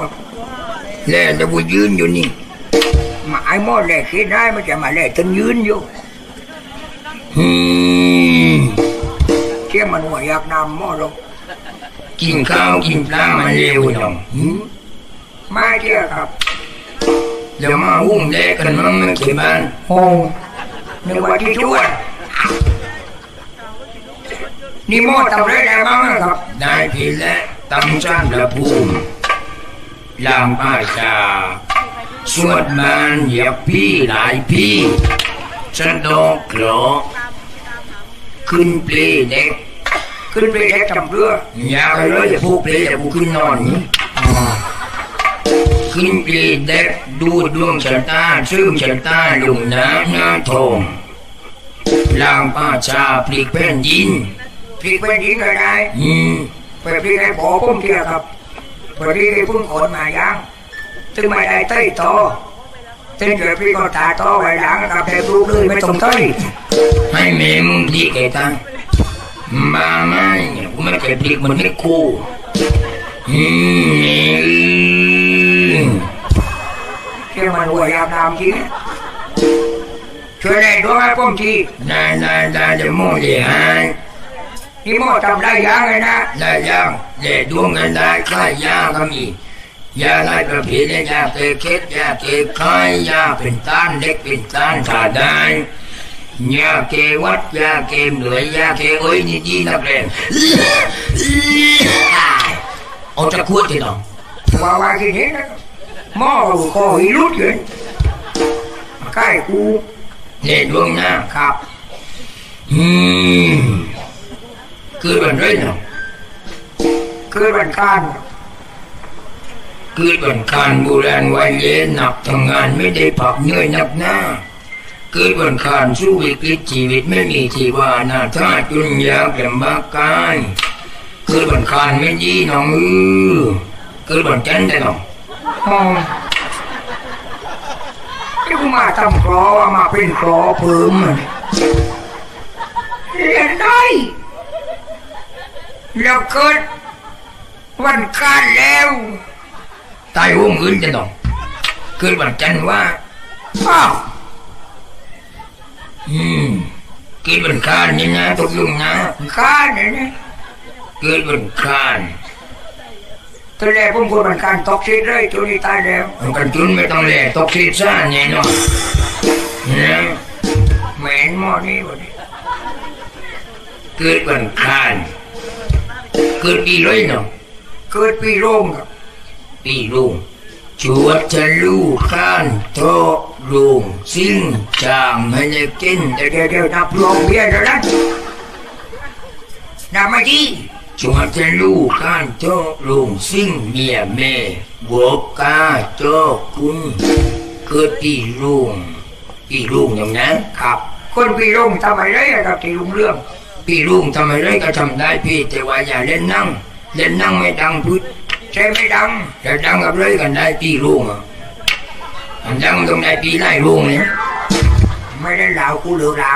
ครับแล้วแต่กูยืนอยู่นี่หมาไอ้หม้อแหลกคิดได้มันจะมาแหลกจนยืนอยู่อืมเที่ยมันหัวอยากนำหม้อลงกินข้าวกินปลามาเร็วหน่อยหืมไม่เที่ยครับเดี๋ยวมาหุ้มแลกกันมั้งนะเขียบ้านโอ้นึกว่าที่ชวนนี่หม้อทำอะไรได้บ้างนะครับ ได้ผิดแล้วตำจ้านระภูมิ ลามป้าจาสวดมานเหยียบพี่หลายพี่สะดอกเคราะห์ขึ้นเปลเด็ก ขึ้นไปลเล็กจำเรื่ออยากเลยอย่าพูดเปลอย่าพูดขึ้นนอนนี่ขึ้นเปลเด็กดูดวงชะตาชื่มชะตาลุงน้ำหน้าทองลามป้าชาพลิกแผ่นดินพลิกไปยิงเลยได้อืมไปพลิกให้พอพุ่มเที่ยครับ พอดีไอ้พุ่งขนมายังถึงไม่ได้เต้ยโตเต้นเกิดพี่ก็ตาโตไว้หลังกับแต่ลูกเลยไม่ต้องเต้ยให้แม่มึงพลิกไอ้ตังบ้าไหมกูไม่เคยพลิกมันไม่คู่อืมเที่ยมันหัวยาวน้ำจริงช่วยได้ด้วยให้พุ่มทีได้ได้ได้เดี๋ยวโมเดี๋ยว ให้นี่หม้อทำได้ยังไงนะได้ยังเดี๋ยวดวงกันได้ใครยาก็มียาได้ประเภทเนี่ยยาเกเค็ดยาเกไข้ยาเป็นต้านเล็กเป็นต้านขาได้ยาเกวัดยาเกมเหลือยาเกโอ้ยนี่ดีนักเรียนเอาจะขวดที่น้องว่าว่าที่นี้นะหม้อคอหิรุดเลยใกล้กูเนี่ยดวงหน้าครับอืม คือวันไรเนาะคือวันการคือวันคานโบราณวัยเย็นหนักทำงานไม่ได้พักเหนื่อยหนักหน้าคือวันคานสู้วิกฤตชีวิตไม่มีที่ว่าหน้าท่าจุนยากลำบากกายคือวันคานไม่ยีน้องเออคือวันจันทร์ได้น้องมองที่กูมาทำครอว่ามาเป็นครอเพิ่มอะเรียนได้ แล้วเกิดวันการแล้วตายห้องอื่นได้น้องคือวันจันทร์ว่าอ้าวอืมคือวันคานนี่นะตกลงนะการเนี่ยนะคือวันคานตอนแรกผมกลัววันการตกชีดเลยตัวนี้ตายแล้วมันกันจุนไม่ต้องแลตกซีซ่าแน่นอนนะแหมนหม้อนี้วันนี้เกิดวันคาน เกิดปีเลยเนาะเกิดปีโรงครับปีลุงจวดจะลู่ข้านโตลุงสิ้นจางให้ได้กินเดี๋ยวเดี๋ยวเดี๋ยวนับรวมเบียร์แล้วนะนับไม่ดีจวดจะลู่ข้านโตลุงสิ้นเมียแม่บวกกาโตคุณเกิดปีลุงปีลุงอย่างนั้นครับ คนปีโรงทำอะไรอะครับที่ลุงเรื่อง พี่ลุงทำอะไรก็ทำได้พี่แต่ว่าอย่าเล่นนั่ง เล่นนั่งไม่ดังพุทธใช่ไม่ดังจะดังกับเลยกันได้พี่ลุงอะดังตรงไหนพี่ไล่ลุงเนี่ยไม่ได้เลากูเหลือเลา